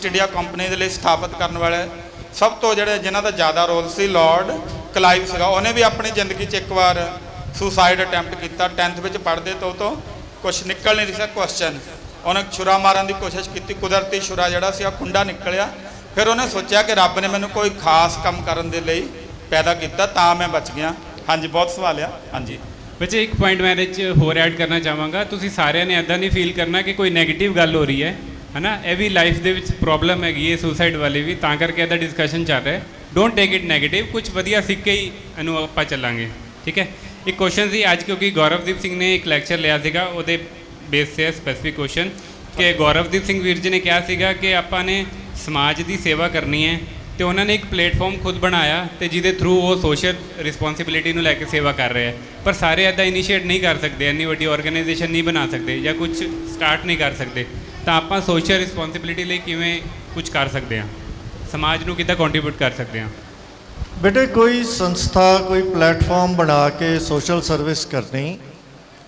East India company ਦੇ ਲਈ ਸਥਾਪਿਤ ਕਰਨ ਵਾਲੇ ਸਭ ਤੋਂ ਜਿਹੜੇ ਜਿਨ੍ਹਾਂ ਦਾ ਜ਼ਿਆਦਾ ਰੋਲ ਸੀ ਲਾਰਡ ਕਲਾਈਵ ਸੀਗਾ। ਉਹਨੇ ਵੀ ਆਪਣੀ ਜ਼ਿੰਦਗੀ 'ਚ ਇੱਕ ਵਾਰ ਸੁਸਾਈਡ ਅਟੈਂਪਟ ਕੀਤਾ। 10th ਵਿੱਚ ਪੜ੍ਹਦੇ ਤੋਂ ਤੋਂ ਕੁਝ ਨਿਕਲ ਨਹੀਂ ਰਿਹਾ ਕੁਐਸਚਨ ਉਹਨੇ ਛੁਰਾ ਮਾਰਨ ਦੀ ਕੋਸ਼ਿਸ਼ ਕੀਤੀ। ਕੁਦਰਤੀ ਛੁਰਾ ਜਿਹੜਾ ਸੀ ਆ ਖੁੰਡਾ ਨਿਕਲਿਆ। ਫਿਰ ਉਹਨੇ ਸੋਚਿਆ ਕਿ ਰੱਬ ਨੇ ਮੈਨੂੰ ਕੋਈ ਖਾਸ ਕੰਮ ਕਰਨ ਦੇ ਲਈ ਪੈਦਾ ਕੀਤਾ, ਤਾਂ ਮੈਂ ਬਚ ਗਿਆ। ਹਾਂਜੀ, ਬਹੁਤ ਸਵਾਲ ਆ। ਹਾਂਜੀ। ਬੱਚੇ, ਇੱਕ ਪੁਆਇੰਟ ਮੈਂ ਇਹਦੇ 'ਚ ਹੋਰ ਐਡ ਕਰਨਾ ਚਾਹਾਂਗਾ। ਤੁਸੀਂ ਸਾਰਿਆਂ ਨੇ ਐਦਾਂ ਨਹੀਂ ਫੀਲ ਕਰਨਾ ਕਿ ਕੋਈ 네ਗੇਟਿਵ ਗੱਲ ਹੋ ਰਹੀ ਹੈ। ਹਨਾ? ਇਹ ਵੀ ਲਾਈਫ ਦੇ ਵਿੱਚ ਪ੍ਰੋਬਲਮ ਹੈਗੀ ਹੈ ਸੁਸਾਈਡ ਵਾਲੀ ਵੀ। ਤਾਂ ਕਰਕੇ ਇਹਦਾ ਡਿਸਕਸ਼ਨ ਚੱਲ ਰਿਹਾ ਹੈ। ਡੋਂਟ ਟੇਕ ਇਟ ਨੈਗੇਟਿਵ ਕੁਝ ਵਧੀਆ ਸਿੱਖ ਕੇ ਹੀ ਇਹਨੂੰ ਆਪਾਂ ਚੱਲਾਂਗੇ। ਠੀਕ ਹੈ? ਇੱਕ ਕੁਐਸਚਨ ਸੀ ਅੱਜ, ਕਿਉਂਕਿ ਗੌਰਵਦੀਪ ਸਿੰਘ ਨੇ ਇੱਕ ਲੈਕਚਰ ਲਿਆ ਸੀਗਾ। ਉਹਦੇ ਬੇਸ ਤੇ ਸਪੈਸੀਫਿਕ ਕੁਐਸਚਨ ਕਿ ਗੌਰਵਦੀਪ ਸਿੰਘ ਵੀਰ ਜੀ ਨੇ ਕਿਹਾ ਸੀਗਾ ਕਿ ਆਪਾਂ ਨੇ ਸਮਾਜ ਦੀ ਸੇਵਾ ਕਰਨੀ ਹੈ ਤੇ ਉਹਨਾਂ ਨੇ ਇੱਕ ਪਲੇਟਫਾਰਮ ਖੁਦ ਬਣਾਇਆ ਤੇ ਜਿਹਦੇ ਥਰੂ ਉਹ ਸੋਸ਼ਲ ਰਿਸਪੌਂਸਿਬਿਲਿਟੀ ਨੂੰ ਲੈ ਕੇ ਸੇਵਾ ਕਰ ਰਹੇ ਹੈ। ਪਰ ਸਾਰੇ ਐਦਾਂ ਇਨੀਸ਼ੀਏਟ ਨਹੀਂ ਕਰ ਸਕਦੇ, ਇੰਨੀ ਵੱਡੀ ਆਰਗੇਨਾਈਜੇਸ਼ਨ ਨਹੀਂ ਬਣਾ ਸਕਦੇ ਜਾਂ ਕੁਝ ਸਟਾਰਟ ਨਹੀਂ ਕਰ ਸਕਦੇ। ਤਾਂ ਆਪਾਂ ਸੋਸ਼ਲ ਰਿਸਪੌਂਸਿਬਿਲਿਟੀ ਲਈ ਕਿਵੇਂ ਕੁਝ ਕਰ ਸਕਦੇ ਹਾਂ। ਸਮਾਜ ਨੂੰ ਕਿੱਦਾਂ ਕੰਟਰੀਬਿਊਟ ਕਰ ਸਕਦੇ ਹਾਂ। ਬੇਟੇ, ਕੋਈ ਸੰਸਥਾ, ਕੋਈ ਪਲੇਟਫਾਰਮ ਬਣਾ ਕੇ ਸੋਸ਼ਲ ਸਰਵਿਸ ਕਰਨੀ,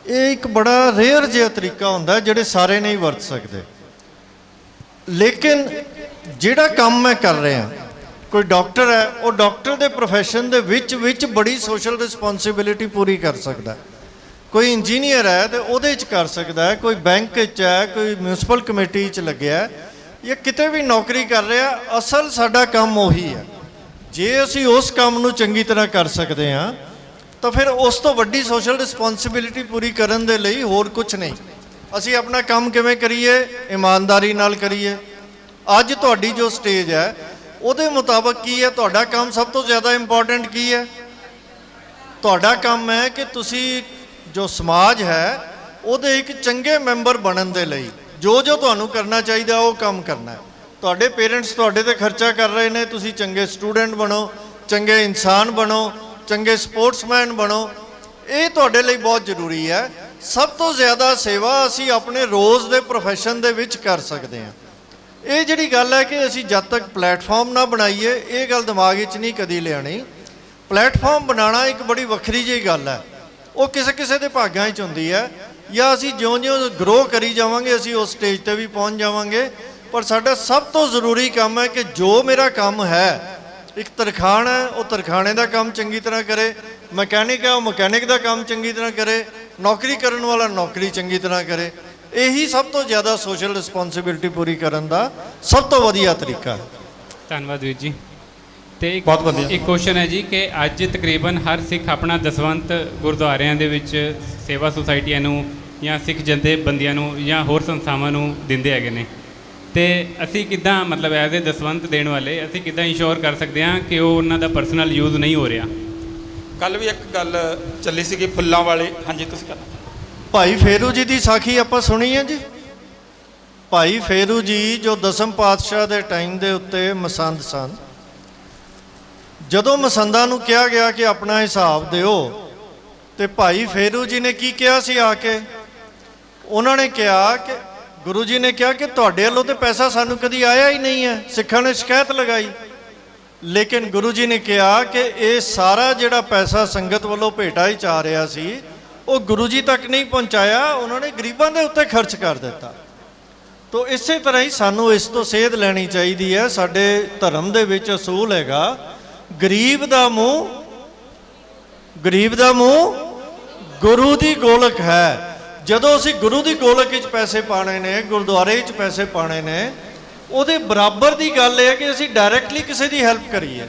ਇਹ ਇੱਕ ਬੜਾ ਰੇਅਰ ਜਿਹਾ ਤਰੀਕਾ ਹੁੰਦਾ ਜਿਹੜੇ ਸਾਰੇ ਨਹੀਂ ਵਰਤ ਸਕਦੇ। ਲੇਕਿਨ ਜਿਹੜਾ ਕੰਮ ਮੈਂ ਕਰ ਰਿਹਾ, ਕੋਈ ਡਾਕਟਰ ਹੈ, ਉਹ ਡਾਕਟਰ ਦੇ profession ਦੇ ਵਿੱਚ ਵਿੱਚ ਬੜੀ ਸੋਸ਼ਲ ਰਿਸਪੌਂਸਿਬਿਲਿਟੀ ਪੂਰੀ ਕਰ ਸਕਦਾ। ਹੈ। ਕੋਈ ਇੰਜੀਨੀਅਰ ਹੈ ਤੇ ਉਹਦੇ ਚ ਕਰ ਸਕਦਾ ਹੈ ਕੋਈ ਬੈਂਕ ਚ ਹੈ ਕੋਈ ਮਿਊਨਿਸਪਲ ਕਮੇਟੀ ਚ ਲੱਗਿਆ ਹੈ, ਜਾਂ ਕਿਤੇ ਵੀ ਨੌਕਰੀ ਕਰ ਰਿਹਾ ਅਸਲ ਸਾਡਾ ਕੰਮ ਉਹੀ ਹੈ। ਜੇ ਅਸੀਂ ਉਸ ਕੰਮ ਨੂੰ ਚੰਗੀ ਤਰ੍ਹਾਂ ਕਰ ਸਕਦੇ ਹਾਂ ਤਾਂ ਫਿਰ ਉਸ ਤੋਂ ਵੱਡੀ ਸੋਸ਼ਲ ਰਿਸਪੌਂਸਿਬਿਲਿਟੀ ਪੂਰੀ ਕਰਨ ਦੇ ਲਈ ਹੋਰ ਕੁਝ ਨਹੀਂ। ਅਸੀਂ ਆਪਣਾ ਕੰਮ ਕਿਵੇਂ ਕਰੀਏ ਇਮਾਨਦਾਰੀ ਨਾਲ ਕਰੀਏ। ਅੱਜ ਤੁਹਾਡੀ ਜੋ ਸਟੇਜ ਹੈ ਉਹਦੇ ਮੁਤਾਬਕ ਕੀ ਹੈ? ਤੁਹਾਡਾ ਕੰਮ ਸਭ ਤੋਂ ਜ਼ਿਆਦਾ ਇੰਪੋਰਟੈਂਟ ਕੀ ਹੈ? ਤੁਹਾਡਾ ਕੰਮ ਹੈ ਕਿ ਤੁਸੀਂ ਜੋ ਸਮਾਜ ਹੈ, ਉਹਦੇ ਇੱਕ ਚੰਗੇ ਮੈਂਬਰ ਬਣਨ ਦੇ ਲਈ ਜੋ ਜੋ ਤੁਹਾਨੂੰ ਕਰਨਾ ਚਾਹੀਦਾ, ਉਹ ਕੰਮ ਕਰਨਾ ਹੈ। ਤੁਹਾਡੇ ਪੇਰੈਂਟਸ ਤੁਹਾਡੇ ਤੇ ਖਰਚਾ ਕਰ ਰਹੇ ਨੇ, ਤੁਸੀਂ ਚੰਗੇ ਸਟੂਡੈਂਟ ਬਣੋ, ਚੰਗੇ ਇਨਸਾਨ ਬਣੋ, ਚੰਗੇ ਸਪੋਰਟਸਮੈਨ ਬਣੋ। ਇਹ ਤੁਹਾਡੇ ਲਈ ਬਹੁਤ ਜ਼ਰੂਰੀ ਹੈ। ਸਭ ਤੋਂ ਜ਼ਿਆਦਾ ਸੇਵਾ ਅਸੀਂ ਆਪਣੇ ਰੋਜ਼ ਦੇ profession ਦੇ ਵਿੱਚ ਕਰ ਸਕਦੇ ਹਾਂ। ਇਹ ਜਿਹੜੀ ਗੱਲ ਹੈ ਕਿ ਅਸੀਂ ਜਦ ਤੱਕ ਪਲੇਟਫਾਰਮ ਨਾ ਬਣਾਈਏ, ਇਹ ਗੱਲ ਦਿਮਾਗ ਵਿੱਚ ਨਹੀਂ ਕਦੀ ਲਿਆਣੀ ਪਲੇਟਫਾਰਮ ਬਣਾਉਣਾ ਇੱਕ ਬੜੀ ਵੱਖਰੀ ਜਿਹੀ ਗੱਲ ਹੈ। ਉਹ ਕਿਸੇ ਕਿਸੇ ਦੇ ਭਾਗਾਂ 'ਚ ਹੁੰਦੀ ਹੈ। ਜਾਂ ਅਸੀਂ ਜਿਉਂ-ਜਿਉਂ ਗਰੋ ਕਰੀ ਜਾਵਾਂਗੇ, ਅਸੀਂ ਉਸ ਸਟੇਜ ਤੇ ਵੀ ਪਹੁੰਚ ਜਾਵਾਂਗੇ। ਪਰ ਸਾਡਾ ਸਭ ਤੋਂ ਜ਼ਰੂਰੀ ਕੰਮ ਹੈ ਕਿ ਜੋ ਮੇਰਾ ਕੰਮ ਹੈ, ਇੱਕ ਤਰਖਾਣ ਹੈ, ਉਹ ਤਰਖਾਣੇ ਦਾ ਕੰਮ ਚੰਗੀ ਤਰ੍ਹਾਂ ਕਰੇ, ਮਕੈਨਿਕ ਹੈ, ਉਹ ਮਕੈਨਿਕ ਦਾ ਕੰਮ ਚੰਗੀ ਤਰ੍ਹਾਂ ਕਰੇ, ਨੌਕਰੀ ਕਰਨ ਵਾਲਾ ਨੌਕਰੀ ਚੰਗੀ ਤਰ੍ਹਾਂ ਕਰੇ। ਇਹੀ ਸਭ ਤੋਂ ਜ਼ਿਆਦਾ ਸੋਸ਼ਲ ਰਿਸਪੌਂਸਿਬਿਲਟੀ ਪੂਰੀ ਕਰਨ ਦਾ ਸਭ ਤੋਂ ਵਧੀਆ ਤਰੀਕਾ। ਹੈ ਧੰਨਵਾਦ ਵੀਰ ਜੀ। ਤੇ ਇੱਕ ਬਹੁਤ ਵਧੀਆ। ਇੱਕ ਕੁਐਸਚਨ ਹੈ ਜੀ ਕਿ ਅੱਜ ਤਕਰੀਬਨ ਹਰ ਸਿੱਖ ਆਪਣਾ ਦਸਵੰਤ ਗੁਰਦੁਆਰਿਆਂ ਦੇ ਵਿੱਚ ਸੇਵਾ ਸੁਸਾਇਟੀਆਂ ਨੂੰ ਜਾਂ ਸਿੱਖ ਜੰਦੇ ਬੰਦਿਆਂ ਨੂੰ ਜਾਂ ਹੋਰ ਸੰਸਥਾਵਾਂ ਨੂੰ ਦਿੰਦੇ ਹੈਗੇ ਨੇ। ਤੇ ਅਸੀਂ ਕਿੱਦਾਂ ਮਤਲਬ ਐਜ਼ ਏ ਦਸਵੰਤ ਦੇਣ ਵਾਲੇ ਅਸੀਂ ਕਿੱਦਾਂ ਇੰਸ਼ੋਰ ਕਰ ਸਕਦੇ ਹਾਂ ਕਿ ਉਹ ਉਹਨਾਂ ਦਾ ਪਰਸਨਲ ਯੂਜ਼ ਨਹੀਂ ਹੋ ਰਿਹਾ? ਕੱਲ ਵੀ ਇੱਕ ਗੱਲ ਚੱਲੀ ਸੀਗੀ ਫੁੱਲਾਂ ਵਾਲੀ। ਹਾਂਜੀ ਤੁਸੀਂ ਕਰਨਾ ਭਾਈ ਫੇਰੂ ਜੀ ਦੀ ਸਾਖੀ ਆਪਾਂ ਸੁਣੀ ਹੈ ਜੀ? ਭਾਈ ਫੇਰੂ ਜੀ ਜੋ ਦਸਮ ਪਾਤਸ਼ਾਹ ਦੇ ਟਾਈਮ ਦੇ ਉੱਤੇ ਮਸੰਦ ਸਨ ਜਦੋਂ ਮਸੰਦਾਂ ਨੂੰ ਕਿਹਾ ਗਿਆ ਕਿ ਆਪਣਾ ਹਿਸਾਬ ਦਿਓ, ਤੇ ਭਾਈ ਫੇਰੂ ਜੀ ਨੇ ਕੀ ਕਿਹਾ ਸੀ ਆ ਕੇ? ਉਹਨਾਂ ਨੇ ਕਿਹਾ ਕਿ, ਗੁਰੂ ਜੀ ਨੇ ਕਿਹਾ ਕਿ ਤੁਹਾਡੇ ਵੱਲੋਂ ਤੇ ਪੈਸਾ ਸਾਨੂੰ ਕਦੀ ਆਇਆ ਹੀ ਨਹੀਂ ਹੈ, ਸਿੱਖਾਂ ਨੇ ਸ਼ਿਕਾਇਤ ਲਗਾਈ। ਲੇਕਿਨ ਗੁਰੂ ਜੀ ਨੇ ਕਿਹਾ ਕਿ ਇਹ ਸਾਰਾ ਜਿਹੜਾ ਪੈਸਾ ਸੰਗਤ ਵੱਲੋਂ ਭੇਟਾ ਹੀ ਚਾ ਰਿਹਾ ਸੀ, ਉਹ ਗੁਰੂ ਜੀ ਤੱਕ ਨਹੀਂ ਪਹੁੰਚਾਇਆ, ਉਹਨਾਂ ਨੇ ਗਰੀਬਾਂ ਦੇ ਉੱਤੇ ਖਰਚ ਕਰ ਦਿੱਤਾ। ਤੋ ਇਸੇ ਤਰ੍ਹਾਂ ਹੀ ਸਾਨੂੰ ਇਸ ਤੋਂ ਸੇਧ ਲੈਣੀ ਚਾਹੀਦੀ ਹੈ, ਸਾਡੇ ਧਰਮ ਦੇ ਵਿੱਚ ਅਸੂਲ ਹੈਗਾ ਗਰੀਬ ਦਾ ਮੂੰਹ, ਗਰੀਬ ਦਾ ਮੂੰਹ ਗੁਰੂ ਦੀ ਗੋਲਕ ਹੈ। ਜਦੋਂ ਅਸੀਂ ਗੁਰੂ ਦੀ ਗੋਲਕ ਵਿੱਚ ਪੈਸੇ ਪਾਣੇ ਨੇ, ਗੁਰਦੁਆਰੇ ਵਿੱਚ ਪੈਸੇ ਪਾਣੇ ਨੇ, ਉਹਦੇ ਬਰਾਬਰ ਦੀ ਗੱਲ ਇਹ ਹੈ ਕਿ ਅਸੀਂ ਡਾਇਰੈਕਟਲੀ ਕਿਸੇ ਦੀ ਹੈਲਪ ਕਰੀਏ।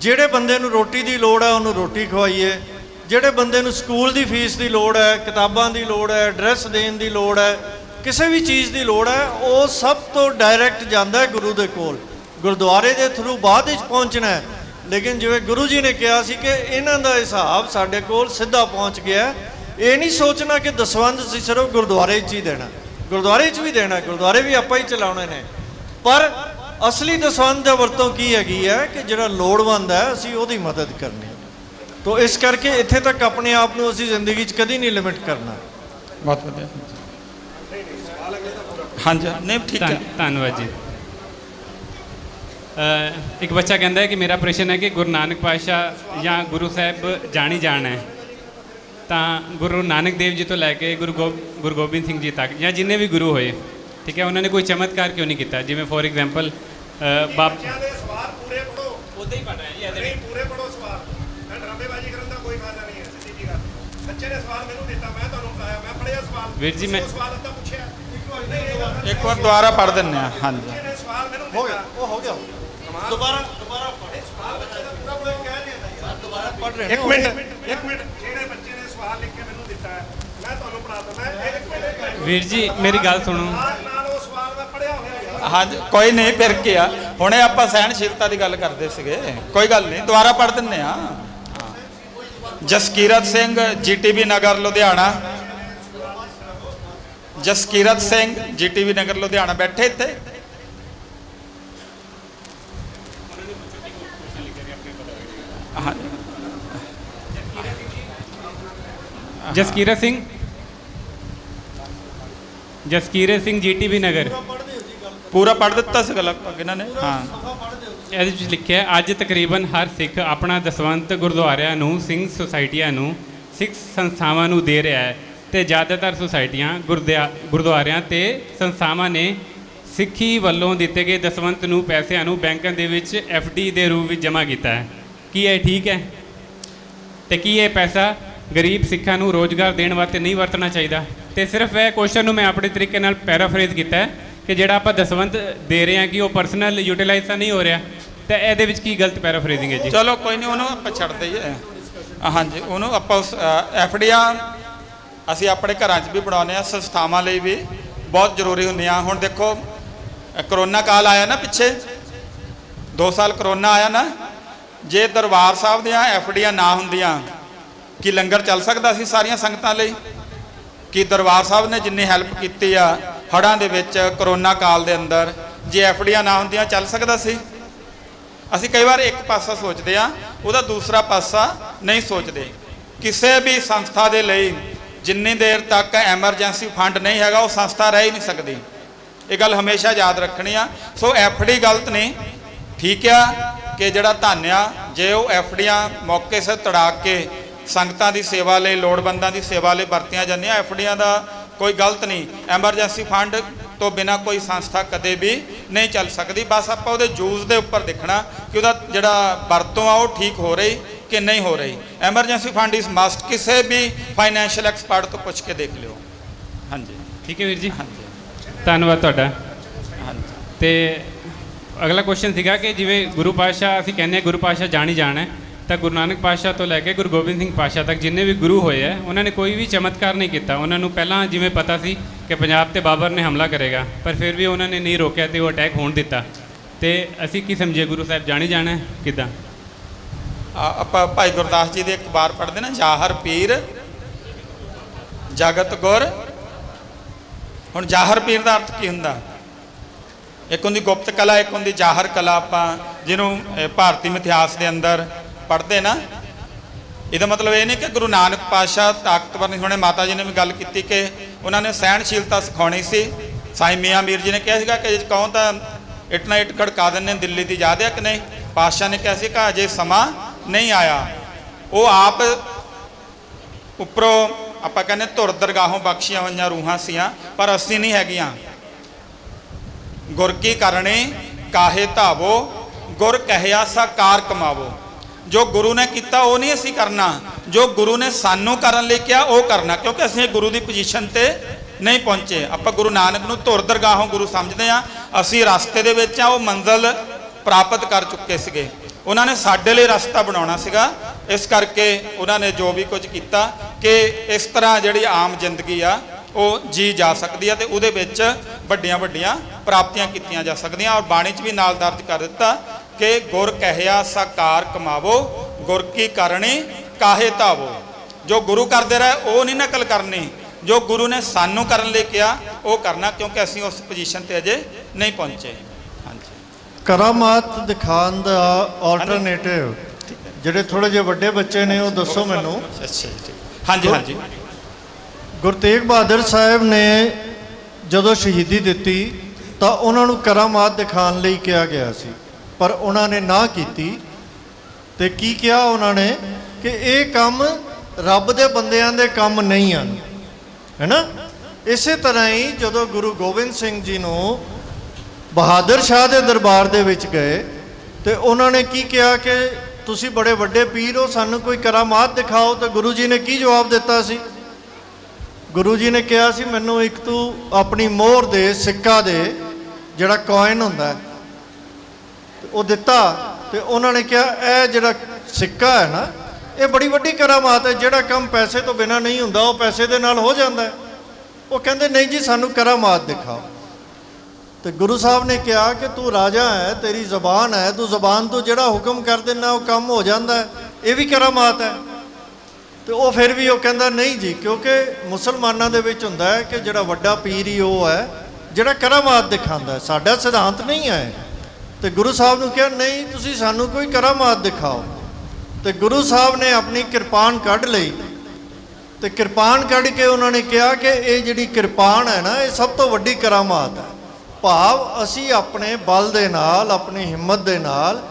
ਜਿਹੜੇ ਬੰਦੇ ਨੂੰ ਰੋਟੀ ਦੀ ਲੋੜ ਹੈ, ਉਹਨੂੰ ਰੋਟੀ ਖਵਾਈਏ। ਜਿਹੜੇ ਬੰਦੇ ਨੂੰ ਸਕੂਲ ਦੀ ਫੀਸ ਦੀ ਲੋੜ ਹੈ, ਕਿਤਾਬਾਂ ਦੀ ਲੋੜ ਹੈ ਡਰੈਸ ਦੇਣ ਦੀ ਲੋੜ ਹੈ, ਕਿਸੇ ਵੀ ਚੀਜ਼ ਦੀ ਲੋੜ ਹੈ, ਉਹ ਸਭ ਤੋਂ ਡਾਇਰੈਕਟ ਜਾਂਦਾ ਹੈ ਗੁਰੂ ਦੇ ਕੋਲ। ਗੁਰਦੁਆਰੇ ਦੇ ਥਰੂ ਬਾਅਦ ਵਿੱਚ ਪਹੁੰਚਣਾ ਹੈ। ਲੇਕਿਨ ਜਿਵੇਂ ਗੁਰੂ ਜੀ ਨੇ ਕਿਹਾ ਸੀ ਕਿ ਇਹਨਾਂ ਦਾ ਹਿਸਾਬ ਸਾਡੇ ਕੋਲ ਸਿੱਧਾ ਪਹੁੰਚ ਗਿਆ। ਇਹ ਨਹੀਂ ਸੋਚਣਾ ਕਿ ਦਸਵੰਧ ਸੀ ਸਿਰਫ ਗੁਰਦੁਆਰੇ 'ਚ ਹੀ ਦੇਣਾ। ਗੁਰਦੁਆਰੇ 'ਚ ਵੀ ਦੇਣਾ ਗੁਰਦੁਆਰੇ ਵੀ ਆਪਾਂ ਹੀ ਚਲਾਉਣੇ ਨੇ। ਪਰ ਅਸਲੀ ਦਸਵੰਧ ਦਾ ਵਰਤੋਂ ਕੀ ਹੈਗੀ ਹੈ ਕਿ ਜਿਹੜਾ ਲੋੜਵੰਦ ਹੈ ਅਸੀਂ ਉਹਦੀ ਮਦਦ ਕਰਨੀ ਹੈ। ਤੋ ਇਸ ਕਰਕੇ ਇੱਥੇ ਤੱਕ ਆਪਣੇ ਆਪ ਨੂੰ ਅਸੀਂ ਜ਼ਿੰਦਗੀ 'ਚ ਕਦੀ ਨਹੀਂ ਲਿਮਿਟ ਕਰਨਾ। ਬਹੁਤ ਵਧੀਆ। ਹਾਂਜੀ। ਨਹੀਂ ਠੀਕ ਹੈ ਧੰਨ- ਧੰਨਵਾਦ ਜੀ। ਇੱਕ ਬੱਚਾ ਕਹਿੰਦਾ ਹੈ ਕਿ ਮੇਰਾ ਪ੍ਰਸ਼ਨ ਹੈ ਕਿ ਗੁਰੂ ਨਾਨਕ ਪਾਤਸ਼ਾਹ ਜਾਂ ਗੁਰੂ ਸਾਹਿਬ ਜਾਣੀ ਜਾਣ ਹੈ। ਤਾਂ ਗੁਰੂ ਨਾਨਕ ਦੇਵ ਜੀ ਤੋਂ ਲੈ ਕੇ ਗੁਰੂ ਗੋ ਗੁਰੂ ਗੋਬਿੰਦ ਸਿੰਘ ਜੀ ਤੱਕ ਜਾਂ ਜਿੰਨੇ ਵੀ ਗੁਰੂ ਹੋਏ ਠੀਕ ਹੈ ਉਹਨਾਂ ਨੇ ਕੋਈ ਚਮਤਕਾਰ ਕਿਉਂ ਨਹੀਂ ਕੀਤਾ? ਜਿਵੇਂ ਫੋਰ ਐਗਜ਼ਾਮਪਲ ਬਾਪ ਬੱਚਿਆਂ ਦੇ ਸਵਾਲ ਪੂਰੇ ਪੜੋ ਉਦਾਂ ਹੀ ਪੜ ਰਿਹਾ ਜੀ ਇਹਦੇ ਨਹੀਂ ਪੂਰੇ ਪੜੋ ਸਵਾਲ। ਮੈਂ ਡਰਾਮੇਬਾਜ਼ੀ ਕਰਨ ਦਾ ਕੋਈ ਫਾਇਦਾ ਨਹੀਂ ਹੈ ਸਿੱਧੀ ਜੀ ਗੱਲ। ਬੱਚੇ ਨੇ ਸਵਾਲ ਮੈਨੂੰ ਦਿੱਤਾ ਮੈਂ ਤੁਹਾਨੂੰ ਪੜਾਇਆ ਮੈਂ ਪੜਿਆ ਸਵਾਲ। ਵੀਰ ਜੀ, ਮੈਂ- ਤੁਸੀਂ ਉਹ ਸਵਾਲ ਅੱਧਾ ਪੁੱਛਿਆ। ਇੱਕ ਵਾਰ ਦੁਬਾਰਾ ਪੜ੍ਹ ਦਿੰਨੇ ਆ ਹਾਂਜੀ। ਬੱਚੇ ਨੇ ਸਵਾਲ ਮੈਨੂੰ ਹੋ ਦਿੱਤਾ। ਗਿਆ ਉਹ ਹੋ ਗਿਆ। ਦੁਬਾਰਾ ਦੁਬਾਰਾ ਪੜ੍ਹ। ਸਵਾਲ ਬੱਚੇ ਦਾ ਪੂਰਾ ਪੂਰਾ ਕਹਿ ਨਹੀਂ ਆਉਂਦਾ ਯਾਰ। ਦੁਬਾਰਾ ਪੜ੍ਹ ਰਹੇ ਇੱਕ ਮਿੰਟ ਇੱਕ ਮਿੰਟ। ਜਿਹੜੇ ਬੱਚੇ ਨੇ ਸਵਾਲ ਲਿਖ ਕੇ ਮੈਨੂੰ ਦਿੱਤਾ ਹੈ ਮੈਂ ਤੁਹਾਨੂੰ ਪੜਾਤਾ ਮੈਂ ਇਹ ਇੱਕ ਮਿੰਟ ਇੱਕ ਮਿੰਟ। ਵੀਰ ਜੀ ਮੇਰੀ ਗੱਲ ਸੁਣੋ। ਨਾਲ ਨਾਲ ਉਹ ਸਵਾਲ ਮੈਂ ਪੜਿਆ ਹੋਇਆ ਯਾਰ। ਹਾਂਜੀ ਕੋਈ ਨਹੀਂ ਫਿਰ ਕੀ ਆ? ਹੁਣੇ ਆਪਾਂ ਸਹਿਣਸ਼ੀਲਤਾ ਦੀ ਗੱਲ ਕਰਦੇ ਸੀਗੇ। ਕੋਈ ਗੱਲ ਨਹੀਂ ਦੁਬਾਰਾ ਪੜ੍ਹ ਦਿੰਨੇ ਆ ਜਸਕੀਰਤ ਸਿੰਘ ਜੀਟੀਬੀ ਨਗਰ ਲੁਧਿਆਣਾ। ਜਸਕੀਰਤ ਸਿੰਘ ਜੀਟੀਬੀ ਨਗਰ ਲੁਧਿਆਣਾ ਬੈਠੇ ਇੱਥੇ ਹਾਂ ਜਸਕੀਰਤ ਸਿੰਘ। ਜਸਕੀਰਤ ਸਿੰਘ ਜੀਟੀਬੀ ਨਗਰ। ਪੂਰਾ ਪੜ੍ਹ ਦਿੱਤਾ ਸੀਗਾ ਲਗਭਗ ਇਹਨਾਂ ਨੇ? ਹਾਂ। ਇਹਦੇ ਵਿੱਚ ਲਿਖਿਆ ਹੈ, ਅੱਜ ਤਕਰੀਬਨ ਹਰ ਸਿੱਖ ਆਪਣਾ ਦਸਵੰਤ ਗੁਰਦੁਆਰਿਆਂ ਨੂੰ ਸਿੰਘ ਸੁਸਾਇਟੀਆਂ ਨੂੰ ਸਿੱਖ ਸੰਸਥਾਵਾਂ ਨੂੰ ਦੇ ਰਿਹਾ ਹੈ ਤੇ ਜ਼ਿਆਦਾਤਰ ਸੁਸਾਇਟੀਆਂ ਗੁਰਦਿਆ- ਗੁਰਦੁਆਰਿਆਂ ਤੇ ਸੰਸਥਾਵਾਂ ਨੇ ਸਿੱਖੀ ਵੱਲੋਂ ਦਿੱਤੇ ਗਏ ਦਸਵੰਤ ਨੂੰ ਪੈਸਿਆਂ ਨੂੰ ਬੈਂਕਾਂ ਦੇ ਵਿੱਚ ਡੀ ਦੇ ਰੂਪ ਵਿੱਚ ਜਮ੍ਹਾਂ ਕੀਤਾ ਹੈ। ਕੀ ਇਹ ਠੀਕ ਹੈ? ਤੇ ਕੀ ਇਹ ਪੈਸਾ ਗਰੀਬ ਸਿੱਖਾਂ ਨੂੰ ਰੋਜ਼ਗਾਰ ਦੇਣ ਵਾਸਤੇ ਨਹੀਂ ਵਰਤਣਾ ਚਾਹੀਦਾ। ਤੇ ਸਿਰਫ ਇਹ ਕੁਐਸਚਨ ਨੂੰ ਮੈਂ ਆਪਣੇ ਤਰੀਕੇ ਨਾਲ ਪੈਰਾਫਰੇਜ਼ ਕੀਤਾ ਹੈ ਕਿ ਜਿਹੜਾ ਆਪਾਂ ਦਸਵੰਤ ਦੇ ਰਹੇ ਹਾਂ ਕਿ ਉਹ ਪਰਸਨਲ ਯੂਟਿਲਾਈਜ਼ ਤਾਂ ਨਹੀਂ ਹੋ ਰਿਹਾ। ਤੇ ਇਹਦੇ ਵਿੱਚ ਕੀ ਗਲਤ ਪੈਰਾਫਰੇਜ਼ਿੰਗ ਹੈ ਜੀ? ਚਲੋ ਕੋਈ ਨਹੀਂ, ਉਹਨੂੰ ਆਪਾਂ ਛੱਡ ਦਈਏ। ਹਾਂਜੀ, ਉਹਨੂੰ ਆਪਾਂ ਐਫਡੀਆਂ ਅਸੀਂ ਆਪਣੇ ਘਰਾਂ 'ਚ ਵੀ ਬਣਾਉਂਦੇ ਆ ਸੰਸਥਾਵਾਂ ਲਈ ਵੀ ਬਹੁਤ ਜ਼ਰੂਰੀ ਹੁੰਦੀਆਂ। ਹੁਣ ਦੇਖੋ ਕਰੋਨਾ ਕਾਲ ਆਇਆ ਨਾ ਪਿੱਛੇ। 2 ਸਾਲ ਕਰੋਨਾ ਆਇਆ ਨਾ। ਜੇ ਦਰਬਾਰ ਸਾਹਿਬ ਦੀਆਂ ਐਫਡੀਆਂ ਨਾ ਹੁੰਦੀਆਂ ਕੀ ਲੰਗਰ ਚੱਲ ਸਕਦਾ ਸੀ ਸਾਰੀਆਂ ਸੰਗਤਾਂ ਲਈ? ਕਿ ਦਰਬਾਰ ਸਾਹਿਬ ਨੇ ਜਿੰਨੀ ਹੈਲਪ ਕੀਤੀ ਆ, ਹੜ੍ਹਾਂ ਦੇ ਵਿੱਚ, ਕਰੋਨਾ ਕਾਲ ਦੇ ਅੰਦਰ, ਜੇ ਐਫਡੀਆਂ ਨਾ ਹੁੰਦੀਆਂ ਚੱਲ ਸਕਦਾ ਸੀ? ਅਸੀਂ ਕਈ ਵਾਰ ਇੱਕ ਪਾਸਾ ਸੋਚਦੇ ਆ, ਉਹਦਾ ਦੂਸਰਾ ਪਾਸਾ ਨਹੀਂ ਸੋਚਦੇ। ਕਿਸੇ ਵੀ ਸੰਸਥਾ ਦੇ ਲਈ ਜਿੰਨੀ ਦੇਰ ਤੱਕ ਐਮਰਜੈਂਸੀ ਫੰਡ ਨਹੀਂ ਹੈਗਾ, ਉਹ ਸੰਸਥਾ ਰਹਿ ਹੀ ਨਹੀਂ ਸਕਦੀ। ਇਹ ਗੱਲ ਹਮੇਸ਼ਾ ਯਾਦ ਰੱਖਣੀ ਆ। ਸੋ ਐਫਡੀ ਗਲਤ ਨਹੀਂ। ਠੀਕ ਆ ਕਿ ਜਿਹੜਾ ਧਨ ਜੇ ਉਹ ਐਫਡੀਆਂ ਮੌਕੇ ਸਿਰ ਤੜਾ ਕੇ ਸੰਗਤਾਂ ਦੀ ਸੇਵਾ ਲਈ ਲੋੜਵੰਦਾਂ ਦੀ ਸੇਵਾ ਲਈ ਵਰਤੀਆਂ ਜਾਂਦੀਆਂ। ਐਫਡੀਆਂ ਦਾ ਕੋਈ ਗਲਤ ਨਹੀਂ। ਐਮਰਜੈਂਸੀ ਫੰਡ ਤੋਂ ਬਿਨਾ ਕੋਈ ਸੰਸਥਾ ਕਦੇ ਵੀ ਨਹੀਂ ਚੱਲ ਸਕਦੀ। ਬਸ ਆਪਾਂ ਉਹਦੇ ਯੂਜ਼ ਦੇ ਉੱਪਰ ਦੇਖਣਾ ਕਿ ਉਹਦਾ ਜਿਹੜਾ ਵਰਤੋਂ ਆ ਉਹ ਠੀਕ ਹੋ ਰਹੀ ਕਿ ਨਹੀਂ ਹੋ ਰਹੀ। ਐਮਰਜੈਂਸੀ ਫੰਡ ਇਸ ਮਸਟ ਕਿਸੇ ਵੀ ਫਾਈਨੈਂਸ਼ੀਅਲ ਐਕਸਪਰਟ ਤੋਂ ਪੁੱਛ ਕੇ ਦੇਖ ਲਿਓ। ਹਾਂਜੀ। ਠੀਕ ਹੈ ਵੀਰ ਜੀ। ਹਾਂਜੀ। ਧੰਨਵਾਦ ਤੁਹਾਡਾ। ਹਾਂਜੀ। ਤੇ ਅਗਲਾ ਕੁਐਸਚਨ ਸੀਗਾ ਕਿ ਜਿਵੇਂ ਗੁਰੂ ਪਾਤਸ਼ਾਹ ਅਸੀਂ ਕਹਿੰਦੇ ਹਾਂ ਗੁਰੂ ਪਾਤਸ਼ਾਹ ਜਾਣ ਹੀ ਜਾਣਾ ਹੈ। ਤਾਂ ਗੁਰੂ ਨਾਨਕ ਪਾਤਸ਼ਾਹ ਤੋਂ ਲੈ ਕੇ ਗੁਰੂ ਗੋਬਿੰਦ ਸਿੰਘ ਪਾਤਸ਼ਾਹ ਤੱਕ ਜਿੰਨੇ ਵੀ ਗੁਰੂ ਹੋਏ ਆ, ਉਹਨਾਂ ਨੇ ਕੋਈ ਵੀ ਚਮਤਕਾਰ ਨਹੀਂ ਕੀਤਾ। ਉਹਨਾਂ ਨੂੰ ਪਹਿਲਾਂ ਜਿਵੇਂ ਪਤਾ ਸੀ ਕਿ ਪੰਜਾਬ ਤੇ ਬਾਬਰ ਨੇ ਹਮਲਾ ਕਰੇਗਾ, ਪਰ ਫਿਰ ਵੀ ਉਹਨਾਂ ਨੇ ਨਹੀਂ ਰੋਕਿਆ ਤੇ ਉਹ ਅਟੈਕ ਹੋਣ ਦਿੱਤਾ। ਤੇ ਅਸੀਂ ਕੀ ਸਮਝੇ ਗੁਰੂ ਸਾਹਿਬ, ਜਾਣ ਜਾਣਾ ਹੈ? ਕਿਦਾਂ? ਆਪਾਂ ਭਾਈ ਗੁਰਦਾਸ ਜੀ ਦੇ ਇੱਕ ਵਾਰ ਪੜ੍ਹਦੇ ਨਾ, ਜਾਹਰ ਪੀਰ, ਜਗਤ ਗੁਰ। ਹੁਣ ਜਾਹਰ ਪੀਰ ਦਾ ਅਰਥ ਕੀ ਹੁੰਦਾ? ਇੱਕ ਹੁੰਦੀ ਗੁਪਤ ਕਲਾ, ਇੱਕ ਹੁੰਦੀ ਜਾਹਰ ਕਲਾ। ਆਪਾਂ ਜਿਹਨੂੰ ਭਾਰਤੀ ਮਿਥਿਹਾਸ ਦੇ ਅੰਦਰ ਪੜ੍ਹਦੇ ਨਾ। ਇਹਦਾ ਮਤਲਬ ਇਹ ਨਹੀਂ ਕਿ ਗੁਰੂ ਨਾਨਕ ਪਾਤਸ਼ਾਹ ਤਾਕਤਵਰ ਨਹੀਂ ਹੋਣੇ। ਮਾਤਾ ਜੀ ਨੇ ਵੀ ਗੱਲ ਕੀਤੀ ਕਿ ਉਹਨਾਂ ਨੇ ਸਹਿਣਸ਼ੀਲਤਾ ਸਿਖਾਉਣੀ ਸੀ। ਸਾਈਂ ਮੀਆਂ ਮੀਰ ਜੀ ਨੇ ਕਿਹਾ ਸੀਗਾ ਕਿ ਜੇ ਕਹੋ ਤਾਂ ਇੱਟ ਨਾ ਇੱਟ ਖੜਕਾ ਦਿੰਨੇ ਦਿੱਲੀ ਦੀ ਯਾਦ ਹੈ ਕਿ ਨਹੀਂ? ਪਾਤਸ਼ਾਹ ਨੇ ਕਿਹਾ ਸੀ ਕਿ ਅਜੇ ਸਮਾਂ ਨਹੀਂ ਆਇਆ। ਉਹ ਆਪ ਉੱਪਰੋਂ ਆਪਾਂ ਕਹਿੰਦੇ ਧੁਰ ਦਰਗਾਹੋਂ ਬਖਸ਼ੀਆਂ ਹੋਈਆਂ ਰੂਹਾਂ ਸੀਆਂ, ਪਰ ਅਸੀਂ ਨਹੀਂ ਹੈਗੀਆਂ। ਗੁਰ ਕੀ ਕਰਨੀ, ਕਾਹੇ ਧਾਵੋ, ਗੁਰ ਕਹਿਆ ਸਾ ਕਾਰ ਕਮਾਵੋ। ਜੋ ਗੁਰੂ ਨੇ ਕੀਤਾ, ਉਹ ਨਹੀਂ ਅਸੀਂ ਕਰਨਾ। ਜੋ ਗੁਰੂ ਨੇ ਸਾਨੂੰ ਕਰਨ ਲਈ ਕਿਹਾ, ਉਹ ਕਰਨਾ, ਕਿਉਂਕਿ ਅਸੀਂ ਗੁਰੂ ਦੀ ਪੋਜੀਸ਼ਨ ਤੇ ਨਹੀਂ ਪਹੁੰਚੇ। ਆਪਾਂ ਗੁਰੂ ਨਾਨਕ ਨੂੰ ਧੁਰ ਦਰਗਾਹੋਂ ਗੁਰੂ ਸਮਝਦੇ ਆ ਅਸੀਂ ਰਸਤੇ ਦੇ ਵਿੱਚ ਆ ਉਹ ਮੰਜ਼ਲ ਪ੍ਰਾਪਤ ਕਰ ਚੁੱਕੇ ਸੀਗੇ। ਉਹਨਾਂ ਨੇ ਸਾਡੇ ਲਈ ਰਸਤਾ ਬਣਾਉਣਾ ਸੀਗਾ। ਇਸ ਕਰਕੇ ਉਹਨਾਂ ਨੇ ਜੋ ਵੀ ਕੁਝ ਕੀਤਾ ਕਿ ਇਸ ਤਰ੍ਹਾਂ ਜਿਹੜੀ ਆਮ ਜ਼ਿੰਦਗੀ ਆ, ਉਹ ਜੀ ਜਾ ਸਕਦੀ ਆ ਤੇ ਉਹਦੇ ਵਿੱਚ ਵੱਡੀਆਂ ਵੱਡੀਆਂ ਪ੍ਰਾਪਤੀਆਂ ਕੀਤੀਆਂ ਜਾ ਸਕਦੀਆਂ। ਔਰ ਬਾਣੀ 'ਚ ਵੀ ਨਾਲ ਦਰਜ ਕਰ ਦਿੱਤਾ ਕਿ ਗੁਰ ਕਹਿਆ ਸਾਕਾਰ ਕਮਾਵੋ ਗੁਰ ਕੀ ਕਰਨੀ ਕਾਹੇ ਧਾਵੋ। ਜੋ ਗੁਰੂ ਕਰਦੇ ਰਹੇ ਉਹ ਨਹੀਂ ਨਕਲ ਕਰਨੀ। ਜੋ ਗੁਰੂ ਨੇ ਸਾਨੂੰ ਕਰਨ ਲਈ ਕਿਹਾ ਉਹ ਕਰਨਾ ਕਿਉਂਕਿ ਅਸੀਂ ਉਸ ਪੋਜੀਸ਼ਨ ਤੇ ਅਜੇ ਨਹੀਂ ਪਹੁੰਚੇ। ਹਾਂਜੀ। ਕਰਾਮਾਤ ਦਿਖਾਉਣ ਦਾ ਆਲਟਰਨੇਟਿਵ ਜਿਹੜੇ ਥੋੜੇ ਜਿਹੇ ਵੱਡੇ ਬੱਚੇ ਨੇ ਉਹ ਦੱਸੋ ਮੈਨੂੰ। ਅੱਛਾ ਜੀ। ਹਾਂਜੀ ਹਾਂਜੀ। ਗੁਰੂ ਤੇਗ ਬਹਾਦਰ ਸਾਹਿਬ ਨੇ ਜਦੋਂ ਸ਼ਹੀਦੀ ਦਿੱਤੀ ਤਾਂ ਉਹਨਾਂ ਨੂੰ ਕਰਾਮਾਤ ਦਿਖਾਉਣ ਲਈ ਕਿਹਾ ਗਿਆ ਸੀ। ਪਰ ਉਹਨਾਂ ਨੇ ਨਾ ਕੀਤੀ। ਤੇ ਕੀ ਕਿਹਾ ਉਹਨਾਂ ਨੇ? ਕਿ ਇਹ ਕੰਮ ਰੱਬ ਦੇ ਬੰਦਿਆਂ ਦੇ ਕੰਮ ਨਹੀਂ ਹਨ। ਹੈਨਾ? ਇਸੇ ਤਰ੍ਹਾਂ ਹੀ ਜਦੋਂ ਗੁਰੂ ਗੋਬਿੰਦ ਸਿੰਘ ਜੀ ਨੂੰ ਬਹਾਦਰ ਸ਼ਾਹ ਦੇ ਦਰਬਾਰ ਦੇ ਵਿੱਚ ਗਏ, ਤੇ ਉਹਨਾਂ ਨੇ ਕੀ ਕਿਹਾ ਕਿ ਤੁਸੀਂ ਬੜੇ ਵੱਡੇ ਪੀਰ ਹੋ, ਸਾਨੂੰ ਕੋਈ ਕਰਾਮਾਤ ਦਿਖਾਓ, ਤਾਂ ਗੁਰੂ ਜੀ ਨੇ ਕੀ ਜਵਾਬ ਦਿੱਤਾ ਸੀ? ਗੁਰੂ ਜੀ ਨੇ ਕਿਹਾ ਸੀ, ਮੈਨੂੰ ਇੱਕ ਤੂੰ ਆਪਣੀ ਮੋਹਰ ਦੇ, ਸਿੱਕਾ ਦੇ, ਜਿਹੜਾ ਕੋਇਨ ਹੁੰਦਾ ਹੈ ਉਹ ਦਿੱਤਾ ਤੇ ਉਹਨਾਂ ਨੇ ਕਿਹਾ, ਇਹ ਜਿਹੜਾ ਸਿੱਕਾ ਹੈ ਨਾ, ਇਹ ਬੜੀ ਵੱਡੀ ਕਰਾਮਾਤ ਹੈ, ਜਿਹੜਾ ਕੰਮ ਪੈਸੇ ਤੋਂ ਬਿਨਾ ਨਹੀਂ ਹੁੰਦਾ, ਉਹ ਪੈਸੇ ਦੇ ਨਾਲ ਹੋ ਜਾਂਦਾ ਹੈ। ਉਹ ਕਹਿੰਦੇ, ਨਹੀਂ ਜੀ, ਸਾਨੂੰ ਕਰਾਮਾਤ ਦਿਖਾਓ। ਤੇ ਗੁਰੂ ਸਾਹਿਬ ਨੇ ਕਿਹਾ ਕਿ ਤੂੰ ਰਾਜਾ ਹੈ, ਤੇਰੀ ਜ਼ਬਾਨ ਹੈ, ਤੂੰ ਜ਼ਬਾਨ ਤੋਂ ਜਿਹੜਾ ਹੁਕਮ ਕਰ ਦਿੰਦਾ, ਉਹ ਕੰਮ ਹੋ ਜਾਂਦਾ ਇਹ ਵੀ ਕਰਾਮਾਤ ਹੈ। ਤੇ ਉਹ ਫਿਰ ਵੀ ਉਹ ਕਹਿੰਦਾ, ਨਹੀਂ ਜੀ, ਕਿਉਂਕਿ ਮੁਸਲਮਾਨਾਂ ਦੇ ਵਿੱਚ ਹੁੰਦਾ ਹੈ ਕਿ ਜਿਹੜਾ ਵੱਡਾ ਪੀਰ ਹੀ ਉਹ ਹੈ, ਜਿਹੜਾ ਕਰਾਮਾਤ ਦਿਖਾਉਂਦਾ ਸਾਡਾ ਸਿਧਾਂਤ ਨਹੀਂ ਹੈ ਤੇ ਗੁਰੂ ਸਾਹਿਬ ਨੂੰ ਕਿਹਾ, ਨਹੀਂ, ਤੁਸੀਂ ਸਾਨੂੰ ਕੋਈ ਕਰਾਮਾਤ ਦਿਖਾਓ। ਤੇ ਗੁਰੂ ਸਾਹਿਬ ਨੇ ਆਪਣੀ ਕਿਰਪਾਨ ਕੱਢ ਲਈ। ਤੇ ਕਿਰਪਾਨ ਕੱਢ ਕੇ ਉਹਨਾਂ ਨੇ ਕਿਹਾ ਕਿ ਇਹ ਜਿਹੜੀ ਕਿਰਪਾਨ ਹੈ ਨਾ, ਇਹ ਸਭ ਤੋਂ ਵੱਡੀ ਕਰਾਮਾਤ ਹੈ। ਭਾਵ ਅਸੀਂ ਆਪਣੇ ਬਲ ਦੇ ਨਾਲ, ਆਪਣੀ ਹਿੰਮਤ ਦੇ ਨਾਲ,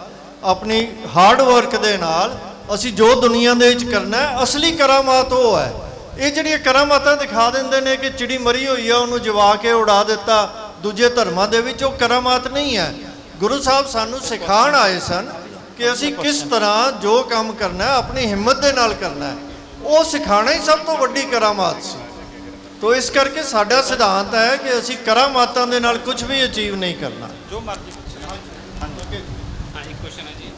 ਆਪਣੀ ਹਾਰਡ ਵਰਕ ਦੇ ਨਾਲ ਅਸੀਂ ਜੋ ਦੁਨੀਆ ਦੇ ਵਿੱਚ ਕਰਨਾ ਹੈ, ਅਸਲੀ ਕਰਾਮਾਤ ਉਹ ਹੈ। ਇਹ ਜਿਹੜੀਆਂ ਕਰਾਮਾਤਾਂ ਦਿਖਾ ਦਿੰਦੇ ਨੇ ਕਿ ਚਿੜੀ ਮਰੀ ਹੋਈ ਆ, ਉਹਨੂੰ ਜਵਾ ਕੇ ਉਡਾ ਦਿੱਤਾ, ਦੂਜੇ ਧਰਮਾਂ ਦੇ ਵਿੱਚ ਉਹ ਕਰਾਮਾਤ ਨਹੀਂ ਹੈ। ਗੁਰੂ ਸਾਹਿਬ ਸਾਨੂੰ ਸਿਖਾਉਣ ਆਏ ਸਨ ਕਿ ਅਸੀਂ ਕਿਸ ਤਰ੍ਹਾਂ ਜੋ ਕੰਮ ਕਰਨਾ ਹੈ ਆਪਣੀ ਹਿੰਮਤ ਦੇ ਨਾਲ ਕਰਨਾ ਹੈ। ਉਹ ਸਿਖਾਣਾ ਹੀ ਸਭ ਤੋਂ ਵੱਡੀ ਕਰਾਮਾਤ ਸੀ। ਤੋ ਇਸ ਕਰਕੇ ਸਾਡਾ ਸਿਧਾਂਤ ਹੈ ਕਿ ਅਸੀਂ ਕਰਾਮਾਤਾਂ ਦੇ ਨਾਲ ਕੁਝ ਵੀ ਅਚੀਵ ਨਹੀਂ ਕਰਨਾ। ਜੋ ਮਰਜ਼ੀ ਪੁੱਛਣਾ ਹਾਂ ਇੱਕ ਕੁਐਸਚਨ ਹੈ ਜੀ।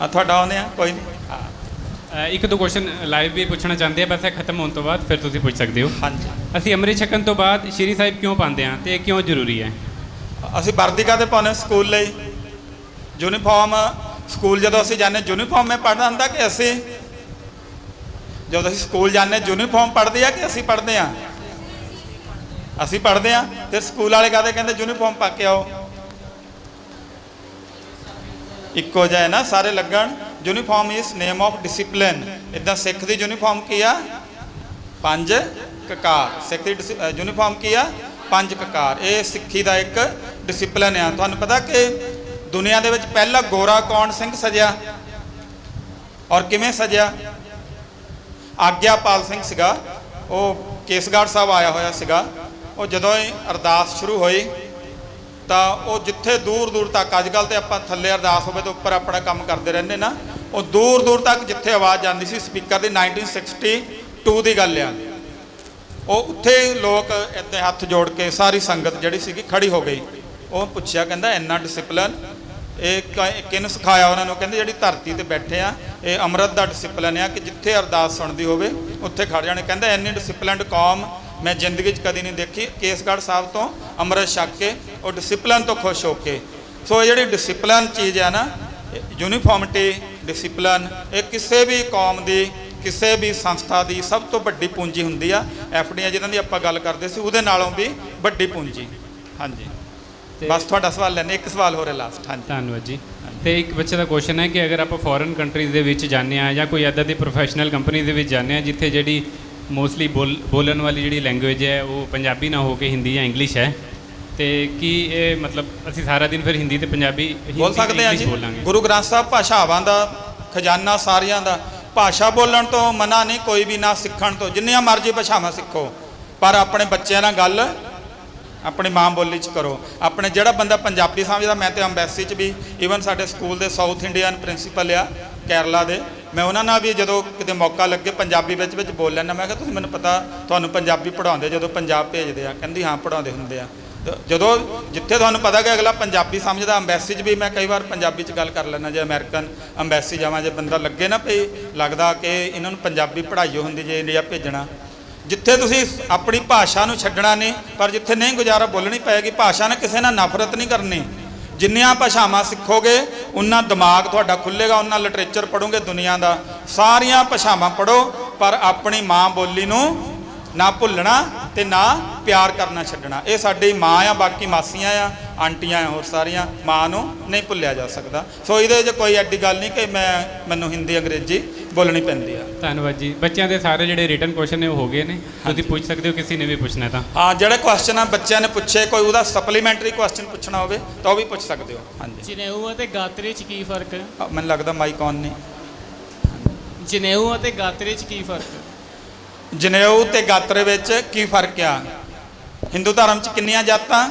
ਆ ਤੁਹਾਡਾ ਆਉਂਦੇ ਆ ਕੋਈ ਨਹੀਂ। ਹਾਂ। ਇੱਕ ਦੋ ਕੁਐਸਚਨ ਲਾਈਵ ਵੀ ਪੁੱਛਣਾ ਚਾਹੁੰਦੇ ਆ ਬਸ ਇਹ ਖਤਮ ਹੋਣ ਤੋਂ ਬਾਅਦ ਫਿਰ ਤੁਸੀਂ ਪੁੱਛ ਸਕਦੇ ਹੋ। ਹਾਂਜੀ। ਅਸੀਂ ਅੰਮ੍ਰਿਤ ਛਕਣ ਤੋਂ ਬਾਅਦ ਸ਼੍ਰੀ ਸਾਹਿਬ ਕਿਉਂ ਪਾਉਂਦੇ ਆ ਤੇ ਇਹ ਕਿਉਂ ਜ਼ਰੂਰੀ ਹੈ? ਅਸੀਂ ਵਰਦੀ ਕਾਹਦੇ ਪਾਉਂਦੇ ਸਕੂਲ ਲਈ। ਯੂਨੀਫਾਰਮ, ਸਕੂਲ ਜਦੋਂ ਅਸੀਂ ਜਾਂਦੇ ਯੂਨੀਫਾਰਮ ਮੈਂ ਪੜ੍ਹਦਾ ਹੁੰਦਾ ਕਿ ਅਸੀਂ? ਜਦੋਂ ਅਸੀਂ ਸਕੂਲ ਜਾਂਦੇ ਯੂਨੀਫਾਰਮ ਪੜ੍ਹਦੇ ਆ ਕਿ ਅਸੀਂ ਪੜ੍ਹਦੇ ਆ ਅਸੀਂ ਪੜ੍ਹਦੇ ਆ ਤੇ ਸਕੂਲ ਵਾਲੇ ਕਾਹਦੇ ਕਹਿੰਦੇ, ਯੂਨੀਫਾਰਮ ਪਾ ਕੇ ਆਓ। ਇੱਕੋ ਜਿਹਾ ਨਾ, ਸਾਰੇ ਲੱਗਣ। Uniform is name of discipline ਇਦਾਂ ਸਿੱਖ ਦੀ ਯੂਨੀਫਾਰਮ ਕੀ ਆ? ਪੰਜ ਕਕਾਰ। ਸਿੱਖ ਦੀ ਡਿਸ- ਯੂਨੀਫਾਰਮ ਕੀ ਆ? ਪੰਜ ਕਕਾਰ। ਇਹ ਸਿੱਖੀ ਦਾ ਇੱਕ ਡਿਸਪਲਿਨ ਆ। ਤੁਹਾਨੂੰ ਪਤਾ ਕਿ ਦੁਨੀਆ ਦੇ ਵਿੱਚ ਪਹਿਲਾ ਗੋਰਾ ਕੌਣ ਸਿੰਘ ਸਜਿਆ? ਔਰ ਕਿਵੇਂ ਸਜਿਆ? ਆਗਿਆਪਾਲ ਸਿੰਘ ਸੀਗਾ। ਉਹ ਕੇਸਗੜ੍ਹ ਸਾਹਿਬ ਆਇਆ ਹੋਇਆ ਸੀਗਾ। ਉਹ ਜਦੋਂ ਹੀ ਅਰਦਾਸ ਸ਼ੁਰੂ ਹੋਈ, ਤਾਂ ਉਹ ਜਿੱਥੇ ਦੂਰ ਦੂਰ ਤੱਕ ਅੱਜ ਕੱਲ ਤੇ ਆਪਾਂ ਥੱਲੇ ਅਰਦਾਸ ਹੋਵੇ ਤਾਂ ਉੱਪਰ ਆਪਣਾ ਕੰਮ ਕਰਦੇ ਰਹਿੰਦੇ ਨਾ, ਉਹ ਦੂਰ ਦੂਰ ਤੱਕ ਜਿੱਥੇ ਆਵਾਜ਼ ਜਾਂਦੀ ਸੀ, ਸਪੀਕਰ ਦੀ 1962 ਦੀ ਗੱਲ ਆ। ਉਹ ਉੱਥੇ ਲੋਕ ਇੱਥੇ ਹੱਥ ਜੋੜ ਕੇ ਸਾਰੀ ਸੰਗਤ ਜਿਹੜੀ ਸੀਗੀ ਖੜੀ ਹੋ ਗਈ। ਉਹ ਪੁੱਛਿਆ, ਕਹਿੰਦਾ, ਇੰਨਾ ਡਿਸਪਲਿਨ ਇਹ ਕ- ਕਿਹਨੂੰ ਸਿਖਾਇਆ ਉਹਨਾਂ ਨੂੰ, ਕਹਿੰਦੇ, ਜਿਹੜੀ ਧਰਤੀ ਤੇ ਬੈਠੇ ਆ, ਇਹ ਅੰਮ੍ਰਿਤ ਦਾ ਡਿਸਪਲਿਨ ਆ ਕਿ ਜਿੱਥੇ ਅਰਦਾਸ ਸੁਣਦੀ ਹੋਵੇ, ਉੱਥੇ ਖੜ ਜਾਣੇ। ਕਹਿੰਦਾ, ਇੰਨੀ ਡਿਸਪਲਿਨਡ ਕੌਮ ਮੈਂ ਜ਼ਿੰਦਗੀ 'ਚ ਕਦੀ ਨਹੀਂ ਦੇਖੀ। ਕੇਸਗੜ੍ਹ ਸਾਹਿਬ ਤੋਂ ਅੰਮ੍ਰਿਤ ਛਕ ਕੇ ਉਹ ਡਿਸਪਲਿਨ ਤੋਂ ਖੁਸ਼ ਹੋ ਕੇ। ਸੋ ਇਹ ਜਿਹੜੀ ਡਿਸਪਲਨ ਚੀਜ਼ ਆ ਨਾ ਯੂਨੀਫਾਰਮਿਟੀ ਡਿਸਪਲਨ ਇਹ ਕਿਸੇ ਵੀ ਕੌਮ ਦੀ ਕਿਸੇ ਵੀ ਸੰਸਥਾ ਦੀ ਸਭ ਤੋਂ ਵੱਡੀ ਪੂੰਜੀ ਹੁੰਦੀ ਆ ਐਫਡੀਆਂ ਜਿਹਨਾਂ ਦੀ ਆਪਾਂ ਗੱਲ ਕਰਦੇ ਸੀ ਉਹਦੇ ਨਾਲੋਂ ਵੀ ਵੱਡੀ ਪੂੰਜੀ। ਹਾਂਜੀ। ਬਸ ਤੁਹਾਡਾ ਸਵਾਲ ਲੈਣੇ ਇੱਕ ਸਵਾਲ ਹੋਰ ਹੈ ਲਾਸਟ ਹਾਂਜੀ। ਧੰਨਵਾਦ ਜੀ। ਤੇ ਇੱਕ ਬੱਚੇ ਦਾ ਕੁਐਸਚਨ ਹੈ ਕਿ ਅਗਰ ਆਪਾਂ ਫੋਰਨ ਕੰਟਰੀਜ਼ ਦੇ ਵਿੱਚ ਜਾਂਦੇ ਆ ਜਾਂ ਕੋਈ ਇੱਦਾਂ ਦੀ ਪ੍ਰੋਫੈਸ਼ਨਲ ਕੰਪਨੀ ਦੇ ਵਿੱਚ ਜਾਂਦੇ ਆ ਜਿੱਥੇ ਜਿਹੜੀ ਮੋਸਟਲੀ ਬੋਲਣ ਵਾਲੀ ਜਿਹੜੀ ਲੈਂਗੁਏਜ ਹੈ ਉਹ ਪੰਜਾਬੀ ਨਾ ਹੋ ਕੇ ਹਿੰਦੀ ਜਾਂ ਇੰਗਲਿਸ਼ ਹੈ ਤੇ ਕੀ ਇਹ ਮਤਲਬ ਅਸੀਂ ਸਾਰਾ ਦਿਨ ਫਿਰ ਹਿੰਦੀ ਤੇ ਪੰਜਾਬੀ ਬੋਲ ਸਕਦੇ ਆ ਜੀ। ਗੁਰੂ ਗ੍ਰੰਥ ਸਾਹਿਬ ਭਾਸ਼ਾਵਾਂ ਦਾ ਖਜ਼ਾਨਾ ਸਾਰਿਆਂ ਦਾ ਭਾਸ਼ਾ ਬੋਲਣ ਤੋਂ ਮਨਾ ਨਹੀਂ, ਕੋਈ ਵੀ ਨਾ ਸਿੱਖਣ ਤੋਂ। ਜਿੰਨੀਆਂ ਮਰਜ਼ੀ ਭਾਸ਼ਾਵਾਂ ਸਿੱਖੋ, ਪਰ ਆਪਣੇ ਬੱਚਿਆਂ ਨਾਲ ਗੱਲ ਆਪਣੀ ਮਾਂ ਬੋਲੀ ਚ ਕਰੋ। ਆਪਣੇ ਜਿਹੜਾ ਬੰਦਾ ਪੰਜਾਬੀ ਸਮਝਦਾ, ਮੈਂ ਤੇ ਅੰਬੈਸੀ ਚ ਵੀ ਈਵਨ ਸਾਡੇ ਸਕੂਲ ਦੇ ਸਾਊਥ ਇੰਡੀਅਨ ਪ੍ਰਿੰਸੀਪਲ ਆ, ਕੇਰਲਾ ਦੇ, ਮੈਂ ਉਹਨਾਂ ਨਾਲ ਵੀ ਜਦੋਂ ਕਿਤੇ ਮੌਕਾ ਲੱਗੇ ਪੰਜਾਬੀ ਵਿੱਚ ਵਿੱਚ ਬੋਲ ਲੈਣਾ ਮੈਂ ਕਿਹਾ, ਤੁਸੀਂ ਮੈਨੂੰ ਪਤਾ, ਤੁਹਾਨੂੰ ਪੰਜਾਬੀ ਪੜਾਉਂਦੇ ਜਦੋਂ ਪੰਜਾਬ ਭੇਜਦੇ ਆ। ਕਹਿੰਦੀ, ਹਾਂ ਪੜਾਉਂਦੇ ਹੁੰਦੇ ਆ। ਜਦੋਂ ਜਿੱਥੇ ਤੁਹਾਨੂੰ ਪਤਾ ਕਿ ਅਗਲਾ ਪੰਜਾਬੀ ਸਮਝਦਾ ਅੰਬੈਸੀ 'ਚ ਵੀ ਮੈਂ ਕਈ ਵਾਰ ਪੰਜਾਬੀ 'ਚ ਗੱਲ ਕਰ ਲੈਣਾ ਜੇ ਅਮਰੀਕਨ ਅੰਬੈਸੀ ਜਾਵਾਂ, ਜੇ ਬੰਦਾ ਲੱਗੇ ਨਾ ਪਈ ਲੱਗਦਾ ਕਿ ਇਹਨਾਂ ਨੂੰ ਪੰਜਾਬੀ ਪੜ੍ਹਾਈ ਓ ਹੁੰਦੀ, ਜੇ ਇੰਡੀਆ ਭੇਜਣਾ। ਜਿੱਥੇ ਤੁਸੀਂ ਆਪਣੀ ਭਾਸ਼ਾ ਨੂੰ ਛੱਡਣਾ ਨਹੀਂ, ਪਰ ਜਿੱਥੇ ਨਹੀਂ ਗੁਜ਼ਾਰਾ ਬੋਲਣੀ ਪਏਗੀ, ਭਾਸ਼ਾ ਨਾਲ ਕਿਸੇ ਨਾਲ ਨਫ਼ਰਤ ਨਹੀਂ ਕਰਨੀ। ਜਿੰਨੀਆਂ ਭਾਸ਼ਾਵਾਂ ਸਿੱਖੋਗੇ, ਉਨਾ ਦਿਮਾਗ ਤੁਹਾਡਾ ਖੁੱਲੇਗਾ ਉਨਾ ਲਿਟਰੇਚਰ ਪੜੋਗੇ ਦੁਨੀਆ ਦਾ। ਸਾਰੀਆਂ ਭਾਸ਼ਾਵਾਂ ਪੜੋ ਪਰ ਆਪਣੀ ਮਾਂ ਬੋਲੀ ਨੂੰ ਨਾ ਭੁੱਲਣਾ ਤੇ ਨਾ ਪਿਆਰ ਕਰਨਾ ਛੱਡਣਾ। ਇਹ ਸਾਡੀ ਮਾਂ ਆ ਬਾਕੀ ਮਾਸੀਆਂ ਆ ਆਂਟੀਆਂ ਆ ਹੋਰ ਸਾਰੀਆਂ ਮਾਂ ਨੂੰ ਨਹੀਂ ਭੁੱਲਿਆ ਜਾ ਸਕਦਾ। ਸੋ ਇਹਦੇ 'ਚ ਕੋਈ ਐਡੀ ਗੱਲ ਨਹੀਂ ਕਿ ਮੈਂ ਮੈਨੂੰ ਹਿੰਦੀ ਅੰਗਰੇਜ਼ੀ ਬੋਲਣੀ ਪੈਂਦੀ ਆ। ਧੰਨਵਾਦ ਜੀ। ਬੱਚਿਆਂ ਦੇ ਸਾਰੇ ਜਿਹੜੇ ਰਿਟਨ ਕੁਐਸਚਨ ਨੇ ਉਹ ਹੋ ਗਏ ਨੇ। ਤੁਸੀਂ ਪੁੱਛ ਸਕਦੇ ਹੋ ਕਿਸੇ ਨੇ ਵੀ ਪੁੱਛਣਾ ਤਾਂ। ਹਾਂ ਜਿਹੜੇ ਕੁਐਸਚਨ ਆ ਬੱਚਿਆਂ ਨੇ ਪੁੱਛੇ ਕੋਈ ਉਹਦਾ ਸਪਲੀਮੈਂਟਰੀ ਕੁਐਸਚਨ ਪੁੱਛਣਾ ਹੋਵੇ ਤਾਂ ਉਹ ਵੀ ਪੁੱਛ ਸਕਦੇ ਹੋ। ਹਾਂਜੀ। ਜਨੇਊ ਅਤੇ ਗਾਤਰੇ 'ਚ ਕੀ ਫ਼ਰਕ? ਹੈ ਮੈਨੂੰ ਲੱਗਦਾ ਮਾਈਕ ਔਨ ਨਹੀਂ। ਜਨੇਊ ਅਤੇ ਗਾਤਰੇ 'ਚ ਕੀ ਫ਼ਰਕ? ਹੈ ਜਨੇਊ ਤੇ ਗਾਤਰੇ ਵਿੱਚ ਕੀ ਫ਼ਰਕ ਆ? ਹਿੰਦੂ ਧਰਮ 'ਚ ਕਿੰਨੀਆਂ ਜਾਤਾਂ?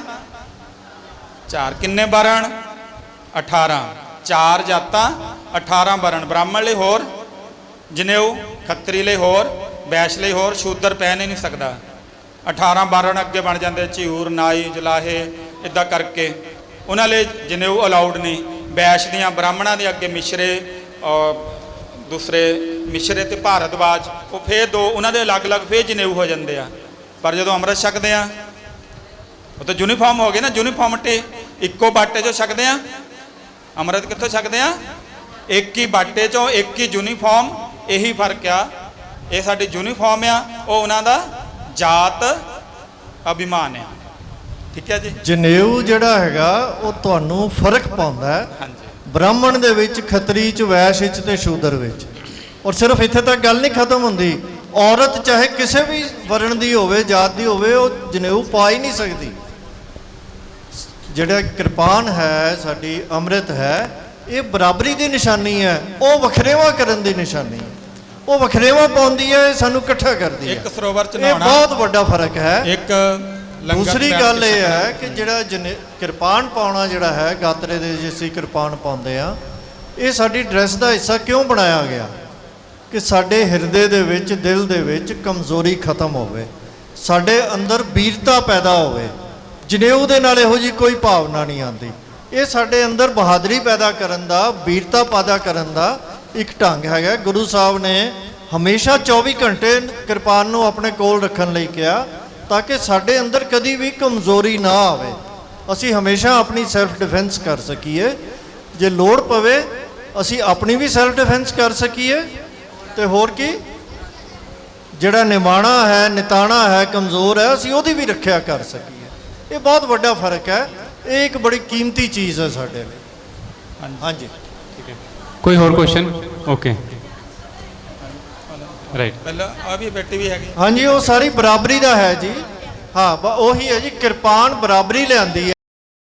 ਚਾਰ। ਕਿੰਨੇ ਵਰਣ? 18 ਚਾਰ ਜਾਤਾਂ 18 ਵਰਣ। ਬ੍ਰਾਹਮਣ ਲਈ ਹੋਰ, ਜਨੇਊ, ਖੱਤਰੀ ਲਈ ਹੋਰ, ਵੈਸ਼ ਲਈ ਹੋਰ, ਸ਼ੂਦਰ ਪਹਿਨ ਹੀ ਨਹੀਂ ਸਕਦਾ। 18 ਵਰਣ ਅੱਗੇ ਬਣ ਜਾਂਦੇ, ਝਿਊਰ, ਨਾਈ, ਜਲਾਹੇ ਇਦਾਂ ਕਰਕੇ। ਉਹਨਾਂ ਲਈ ਜਨੇਊ ਅਲਾਉਡ ਨਹੀਂ। ਵੈਸ਼ ਦੀਆਂ ਬ੍ਰਾਹਮਣਾਂ ਦੇ ਅੱਗੇ ਮਿਸ਼ਰੇ ਔਰ ਦੂਸਰੇ ਮਿਸ਼ਰੇ ਤੇ ਭਾਰਤਵਾਜ ਉਹ ਫੇਰ ਦੋ ਉਹਨਾਂ ਦੇ ਅਲੱਗ-ਅਲੱਗ ਫੇਰ ਜਨੇਊ ਹੋ ਜਾਂਦੇ ਆ। ਪਰ ਜਦੋਂ ਅੰਮ੍ਰਿਤ ਛਕਦੇ ਆ ਉਹ ਤਾਂ ਯੂਨੀਫਾਰਮ ਹੋ ਗਏ ਨਾ ਯੂਨੀਫਾਰਮਟੀ ਇੱਕੋ ਬਾਟੇ 'ਚੋਂ ਛਕਦੇ ਆ। ਅੰਮ੍ਰਿਤ ਕਿੱਥੋਂ ਛਕਦੇ ਆ? ਇੱਕ ਹੀ ਬਾਟੇ 'ਚੋਂ ਇੱਕ ਹੀ ਯੂਨੀਫਾਰਮ ਇਹੀ ਫ਼ਰਕ ਆ। ਇਹ ਸਾਡੀ ਯੂਨੀਫਾਰਮ ਆ ਉਹ ਉਹਨਾਂ ਦਾ ਜਾਤ ਅਭਿਮਾਨ ਆ। ਠੀਕ ਹੈ ਜੀ? ਜਨੇਊ ਜਿਹੜਾ ਹੈਗਾ ਉਹ ਤੁਹਾਨੂੰ ਫ਼ਰਕ ਪਾਉਂਦਾ ਹੈ। ਹਾਂਜੀ। ਬ੍ਰਾਹਮਣ ਦੇ ਵਿੱਚ ਖੱਤਰੀ ਚ ਵੈਸ਼ ਵਿੱਚ ਤੇ ਸ਼ੂਦਰ ਵਿੱਚ। ਔਰ ਸਿਰਫ ਇੱਥੇ ਤੱਕ ਗੱਲ ਨਹੀਂ ਖਤਮ ਹੁੰਦੀ। ਔਰਤ ਚਾਹੇ ਕਿਸੇ ਵੀ ਵਰਣ ਦੀ ਹੋਵੇ ਜਾਤ ਦੀ ਹੋਵੇ ਉਹ ਜਨੇਊ ਪਾ ਹੀ ਨਹੀਂ ਸਕਦੀ। ਜਿਹੜਾ ਕਿਰਪਾਨ ਹੈ ਸਾਡੀ ਅੰਮ੍ਰਿਤ ਹੈ ਇਹ ਬਰਾਬਰੀ ਦੀ ਨਿਸ਼ਾਨੀ ਹੈ। ਉਹ ਵਖਰੇਵਾ ਕਰਨ ਦੀ ਨਿਸ਼ਾਨੀ ਹੈ। ਉਹ ਵਖਰੇਵਾ ਪਾਉਂਦੀ ਹੈ ਇਹ ਸਾਨੂੰ ਇਕੱਠਾ ਕਰਦੀ ਹੈ। ਇੱਕ ਸਰੋਵਰ 'ਚ ਇਹ ਨਹਾਉਣਾ। ਬਹੁਤ ਵੱਡਾ ਫ਼ਰਕ ਹੈ। ਇੱਕ ਦੂਸਰੀ ਗੱਲ ਇਹ। ਹੈ ਕਿ ਜਿਹੜਾ ਕਿਰਪਾਨ ਪਾਉਣਾ ਜਿਹੜਾ ਹੈ ਗਾਤਰੇ ਦੇ ਜਿਸ ਅਸੀਂ ਕਿਰਪਾਨ ਪਾਉਂਦੇ ਆ ਇਹ ਸਾਡੀ ਡਰੈਸ ਦਾ ਹਿੱਸਾ ਕਿਉਂ ਬਣਾਇਆ ਗਿਆ? ਕਿ ਸਾਡੇ ਹਿਰਦੇ ਦੇ ਵਿੱਚ ਦਿਲ ਦੇ ਵਿੱਚ ਕਮਜ਼ੋਰੀ ਖਤਮ ਹੋਵੇ ਸਾਡੇ ਅੰਦਰ ਵੀਰਤਾ ਪੈਦਾ ਹੋਵੇ ਜਨੇਊ ਦੇ ਨਾਲ ਇਹੋ ਜੀ ਕੋਈ ਭਾਵਨਾ ਨਹੀਂ ਆਉਂਦੀ। ਇਹ ਸਾਡੇ ਅੰਦਰ ਬਹਾਦਰੀ ਪੈਦਾ ਕਰਨ ਦਾ ਵੀਰਤਾ ਪੈਦਾ ਕਰਨ ਦਾ ਇੱਕ ਢੰਗ ਹੈਗਾ। ਗੁਰੂ ਸਾਹਿਬ ਨੇ ਹਮੇਸ਼ਾ 24 ਘੰਟੇ ਕਿਰਪਾਨ ਨੂੰ ਆਪਣੇ ਕੋਲ ਰੱਖਣ ਲਈ ਕਿਹਾ। ਤਾਂ ਕਿ ਸਾਡੇ ਅੰਦਰ ਕਦੀ ਵੀ ਕਮਜ਼ੋਰੀ ਨਾ ਆਵੇ। ਅਸੀਂ ਹਮੇਸ਼ਾ ਆਪਣੀ ਸੈਲਫ ਡਿਫੈਂਸ ਕਰ ਸਕੀਏ। ਜੇ ਲੋੜ ਪਵੇ ਅਸੀਂ ਆਪਣੀ ਵੀ ਸੈਲਫ ਡਿਫੈਂਸ ਕਰ ਸਕੀਏ। ਤੇ ਹੋਰ ਕੀ? ਜਿਹੜਾ ਨਿਮਾਣਾ ਹੈ ਨਿਤਾਣਾ ਹੈ ਕਮਜ਼ੋਰ ਹੈ ਅਸੀਂ ਉਹਦੀ ਵੀ ਰੱਖਿਆ ਕਰ ਸਕੀਏ। ਇਹ ਬਹੁਤ ਵੱਡਾ ਫ਼ਰਕ ਹੈ। ਇਹ ਇੱਕ ਬੜੀ ਕੀਮਤੀ ਚੀਜ਼ ਹੈ ਸਾਡੇ ਲਈ। ਹਾਂਜੀ। ਕੋਈ ਹੋਰ ਕੁਐਸਚਨ ਓਕੇ ਰਾਈਟ ਪਹਿਲਾਂ ਆ ਵੀ ਬੇਟੀ ਵੀ ਹੈਗੀ। ਹਾਂਜੀ ਉਹ ਸਾਰੀ ਬਰਾਬਰੀ ਦਾ ਹੈ ਜੀ। ਹਾਂ ਬ- ਉਹੀ ਹੈ ਜੀ ਕਿਰਪਾਨ ਬਰਾਬਰੀ ਲਿਆਂਦੀ ਹੈ।